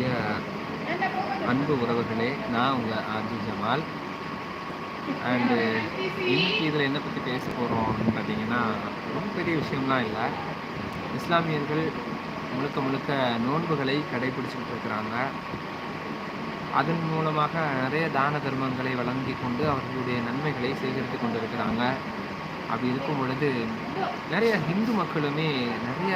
என்னுடைய அன்பு உறவுகளே நான் உங்கள் ஆர்ஜி ஜமால். அண்டு இன்னைக்கு இதில் என்னை பற்றி பேச போகிறோம் அப்படின்னு பார்த்தீங்கன்னா ரொம்ப பெரிய விஷயம்லாம் இல்லை. இஸ்லாமியர்கள் முழுக்க முழுக்க நோன்புகளை கடைபிடிச்சிக்கிட்டு இருக்கிறாங்க. அதன் மூலமாக நிறைய தான தர்மங்களை வழங்கி கொண்டு அவர்களுடைய நன்மைகளை சேகரித்து கொண்டு இருக்கிறாங்க அப்படி இருக்கும் பொழுது நிறைய ஹிந்து மக்களுமே நிறைய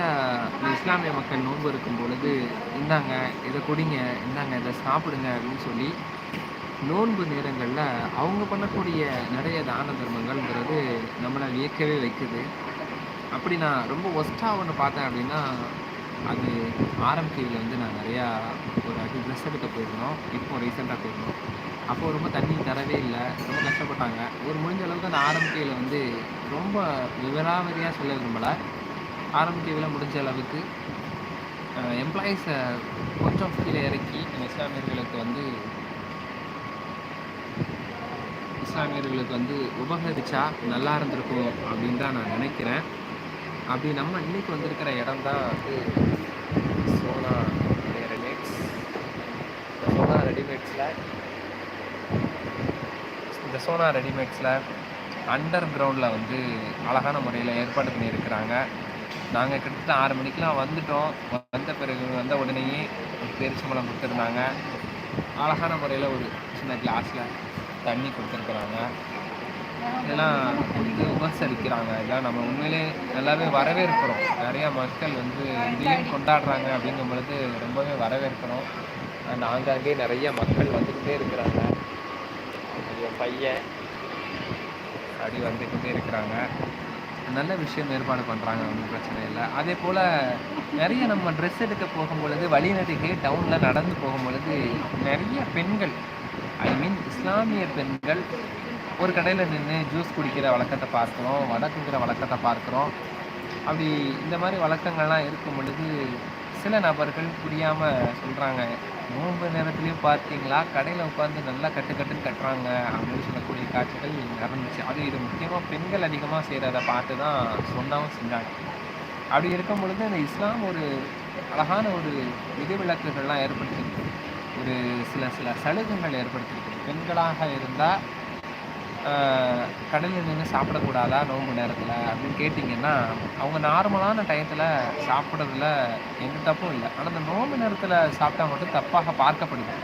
இஸ்லாமிய மக்கள் நோன்பு இருக்கும் பொழுது இந்தாங்க இதை குடிங்க இந்தாங்க இதை சாப்பிடுங்க அப்படின்னு சொல்லி நோன்பு நேரங்களில் அவங்க பண்ணக்கூடிய நிறைய தான தர்மங்கள்ங்கிறது நம்மளை வியக்கவே வைக்குது. அப்படி நான் ரொம்ப ஒஸ்ட்டாக ஒன்று பார்த்தேன் அப்படின்னா அது ஆரம்பிக்கையில் வந்து நான் நிறையா ஒரு அடி ட்ரெஸ் எடுக்க போயிருந்தோம். இப்போ ரீசெண்டாக போயிருந்தோம். அப்போது ரொம்ப தண்ணி தரவே இல்லை. ரொம்ப கஷ்டப்பட்டாங்க. ஒரு முடிஞ்ச அளவுக்கு அந்த ஆரம்பிக்கையில் வந்து ரொம்ப விவராவரியாக சொல்ல விரும்பலை. ஆரம்பிக்கையில் முடிஞ்ச அளவுக்கு எம்ப்ளாயீஸை கொஞ்சம் கீழே இறக்கி இஸ்லாமியர்களுக்கு வந்து இஸ்லாமியர்களுக்கு வந்து உபகரிச்சா நல்லா இருந்திருக்கும் அப்படின்னு தான் நான் நினைக்கிறேன். அப்படி நம்ம இன்னைக்கு வந்திருக்கிற இடம் தான் வந்து சோனா ரெடிமேட்ஸ் இந்த சோனா ரெடிமேட்ஸில் இந்த சோனா ரெடிமேட்ஸில் அண்டர் கிரவுண்டில் வந்து அழகான முறையில் ஏற்பாடு பண்ணியிருக்கிறாங்க. நாங்கள் கிட்டத்தட்ட ஆறு மணிக்கெலாம் வந்துட்டோம். வந்த பிறகு வந்த உடனேயே ஒரு பேரிச்சம்பழம் கொடுத்துருந்தாங்க. அழகான முறையில் ஒரு சின்ன கிளாஸில் தண்ணி கொடுத்துருக்குறாங்க. இதெல்லாம் வந்து உபசரிக்கிறாங்க. இதெல்லாம் நம்ம உண்மையிலே நல்லாவே வரவேற்கிறோம். நிறையா மக்கள் வந்து இதையும் கொண்டாடுறாங்க அப்படிங்கும் பொழுது ரொம்பவே வரவேற்கிறோம். அண்ட் ஆங்காங்கே நிறைய மக்கள் வந்துக்கிட்டே இருக்கிறாங்க. என் பையன் அப்படி வந்துக்கிட்டே இருக்கிறாங்க. நல்ல விஷயம் ஏற்பாடு பண்ணுறாங்க ஒன்றும் பிரச்சனை இல்லை. அதே போல் நிறைய நம்ம ட்ரெஸ் எடுக்க போகும்பொழுது வழிநடுகே டவுனில் நடந்து போகும்பொழுது நிறைய பெண்கள் ஐ மீன் இஸ்லாமிய பெண்கள் ஒரு கடையில் நின்று ஜூஸ் குடிக்கிற வழக்கத்தை பார்க்குறோம் வடக்குங்கிற வழக்கத்தை பார்க்குறோம். அப்படி இந்த மாதிரி வழக்கங்கள்லாம் இருக்கும் பொழுது சில நபர்கள் புரியாமல் சொல்கிறாங்க நோன்பு நேரத்துலையும் பார்த்தீங்களா? கடையில் உட்காந்து நல்லா கட்டு கட்டுன்னு கட்டுறாங்க அப்படின்னு சொல்லக்கூடிய காட்சிகள் நடந்துச்சு. அது இது முக்கியமாக பெண்கள் அதிகமாக செய்கிறத பார்த்து தான் சொன்னாவும் செஞ்சாங்க அப்படி இருக்கும் பொழுது இந்த இஸ்லாம் ஒரு அழகான ஒரு விதிவிலக்குகள்லாம் ஏற்படுத்தியிருக்கு. ஒரு சில சில சலுகைகள் ஏற்படுத்தியிருக்கு. பெண்களாக இருந்தால் கடலில் நின்று சாப்பிடக்கூடாதா நோம்பு நேரத்தில் அப்படின்னு கேட்டிங்கன்னா அவங்க நார்மலான டயத்தில் சாப்பிட்றதுல எந்த தப்பும் இல்லை. ஆனால் அந்த நோம்பு நேரத்தில் சாப்பிட்டா மட்டும் தப்பாக பார்க்கப்படுது.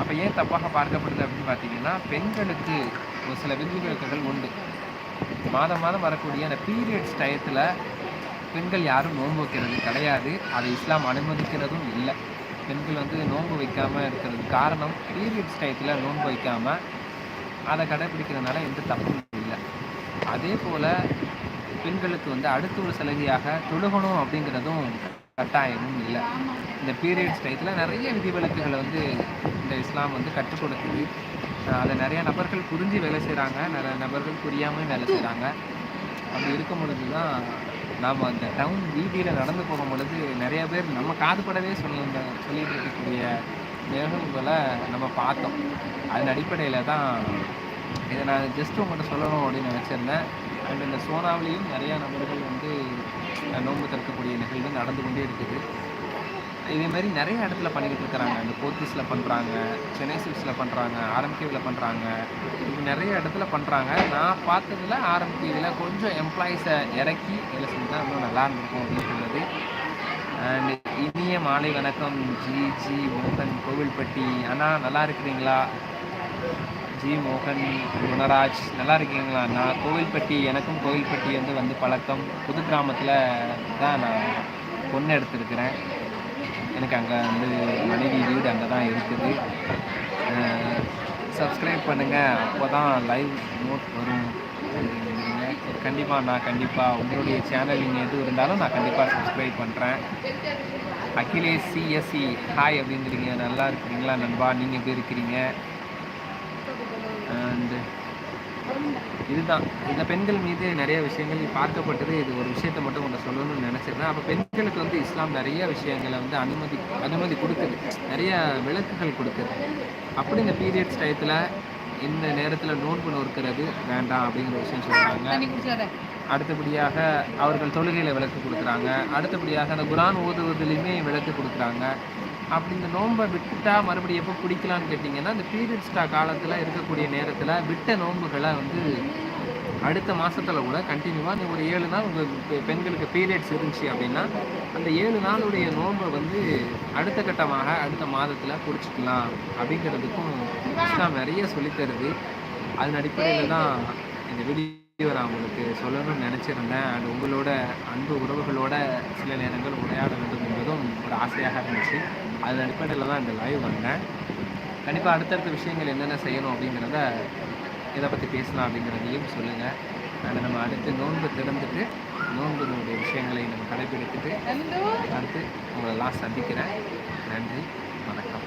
அப்போ ஏன் தப்பாக பார்க்கப்படுது அப்படின்னு பார்த்தீங்கன்னா பெண்களுக்கு ஒரு சில விதிவிலக்குகள் உண்டு. மாதம் மாதம் வரக்கூடிய அந்த பீரியட்ஸ் டயத்தில் பெண்கள் யாரும் நோன்பு வைக்கிறது கிடையாது. அதை இஸ்லாம் அனுமதிக்கிறதும் இல்லை. பெண்கள் வந்து நோன்பு வைக்காமல் இருக்கிறது காரணம் பீரியட்ஸ் டயத்தில் நோன்பு வைக்காமல் அதை கடைபிடிக்கிறதுனால எந்த தப்பும் இல்லை. அதே போல் பெண்களுக்கு வந்து அடுத்த ஒரு சலுகையாக தொழுகணும் அப்படிங்கிறதும் கட்டாயமும் இல்லை. இந்த பீரியட்ஸ் டயத்தில் நிறைய விதிவிலக்குகளை வந்து இந்த இஸ்லாம் வந்து கற்றுக் கொடுக்குது அதை நிறையா நபர்கள் புரிஞ்சு வேலை செய்கிறாங்க நிறைய நபர்கள் புரியாமல் வேலை செய்கிறாங்க அப்படி இருக்கும் பொழுது தான் நாம் அந்த டவுன் வீதியில் நடந்து போகும் பொழுது நிறைய பேர் நம்ம காதுபடவே சொல்லுங்க சொல்லிட்டு இருக்கக்கூடிய நிகழ்வுகளை நம்ம பார்த்தோம். அதன் அடிப்படையில் தான் இதை நான் ஜஸ்ட் உங்கள்கிட்ட சொல்லணும் அப்படின்னு நினச்சிருந்தேன். அண்ட் இந்த சோனாவிலையும் நிறையா நபர்கள் வந்து நோன்பு திறக்கக்கூடிய நிகழ்வு நடந்து கொண்டே இருக்குது. இதே மாதிரி நிறைய இடத்துல பண்ணிக்கிட்டு இருக்கிறாங்க. இந்த போத்தீஸில் பண்ணுறாங்க சென்னை சில்ஸில் பண்ணுறாங்க ஆர்எம்கேவில் பண்ணுறாங்க இப்படி நிறைய இடத்துல பண்ணுறாங்க நான் பார்த்ததில் ஆர்எம்கேவில் கொஞ்சம் எம்ப்ளாயீஸை இறக்கி வேலை செஞ்சால் இன்னும் நல்லா இருந்திருக்கும் அப்படின்னு சொல்லுது அண்ட் இனிய மாலை வணக்கம். ஜி ஜி மோகன் கோவில்பட்டி. அண்ணா நல்லா இருக்கிறீங்களா? ஜி மோகன் குணராஜ் நல்லா இருக்கீங்களா அண்ணா? கோவில்பட்டி எனக்கும் கோவில்பட்டி வந்து வந்து பழக்கம். புது கிராமத்தில் தான் நான் பொண்ணு எடுத்திருக்கிறேன். எனக்கு அங்கே வந்து மனைவி வீடு அங்கே தான் இருக்குது. சப்ஸ்கிரைப் பண்ணுங்கள் அப்போ தான் லைவ் நோட் வரும். கண்டிப்பாக நான் கண்டிப்பாக உங்களுடைய சேனல் இங்கே எது இருந்தாலும் நான் கண்டிப்பாக சப்ஸ்கிரைப் பண்ணுறேன் அகிலேஷ் சிஎஸ்சி ஹாய் அப்படிங்கிறீங்க. நல்லா இருக்கிறீங்களா நண்பா? நீங்கள் எப்படி இருக்கிறீங்க? அண்டு இதுதான். இந்த பெண்கள் மீது நிறைய விஷயங்கள் பார்க்கப்பட்டது. இது ஒரு விஷயத்தை மட்டும் ஒன்று சொல்லணும்னு நினச்சிருந்தேன். அப்போ பெண்களுக்கு வந்து இஸ்லாம் நிறைய விஷயங்களை வந்து அனுமதி அனுமதி கொடுக்குது. நிறைய விளக்குகள் கொடுக்குது. அப்படி இந்த பீரியட்ஸ் டயத்தில் இந்த நேரத்தில் நோன்பு நோக்கிறது வேண்டாம் அப்படிங்கிற விஷயம் சொல்கிறாங்க அடுத்தபடியாக அவர்கள் தொழுகையில் விளக்கு கொடுக்குறாங்க. அடுத்தபடியாக அந்த குரான் ஓதுவதிலையுமே விளக்கு கொடுக்குறாங்க. அப்படி இந்த நோன்பை விட்டுட்டா மறுபடியும் எப்போ பிடிக்கலான்னு கேட்டிங்கன்னா இந்த பீரியட்ஸ்டா காலத்தில் இருக்கக்கூடிய நேரத்தில் விட்ட நோன்புகளை வந்து அடுத்த மாதத்தில் கூட கண்டினியூவாக நீ ஒரு ஏழு நாள் உங்கள் பெண்களுக்கு பீரியட்ஸ் இருந்துச்சு அப்படின்னா அந்த ஏழு நாளுடைய நோன்பை வந்து அடுத்த கட்டமாக அடுத்த மாதத்தில் பிடிச்சிக்கலாம் அப்படிங்கிறதுக்கும் இஸ்லாம் நிறைய சொல்லித் தருது. அதன் அடிப்படையில் தான் இந்த வீடியோ நான் உங்களுக்கு சொல்லணும்னு நினச்சிருந்தேன். அண்ட் உங்களோட அன்பு உறவுகளோட சில நேரங்கள் உரையாட வேண்டும் என்பதும் ஒரு ஆசையாக இருந்துச்சு. அதன் அடிப்படையில் தான் இந்த லைவ் வந்தேன். கண்டிப்பாக அடுத்தடுத்த விஷயங்கள் என்னென்ன செய்யணும் அப்படிங்கிறத இதை பற்றி பேசலாம் அப்படிங்கிறதையும் சொல்லுங்கள் அதை நம்ம அடுத்து நோன்பு திறந்துட்டு நோன்புனுடைய விஷயங்களை நம்ம கடைபிடித்துட்டு அடுத்து உங்களெல்லாம் சந்திக்கிறேன். நன்றி வணக்கம்.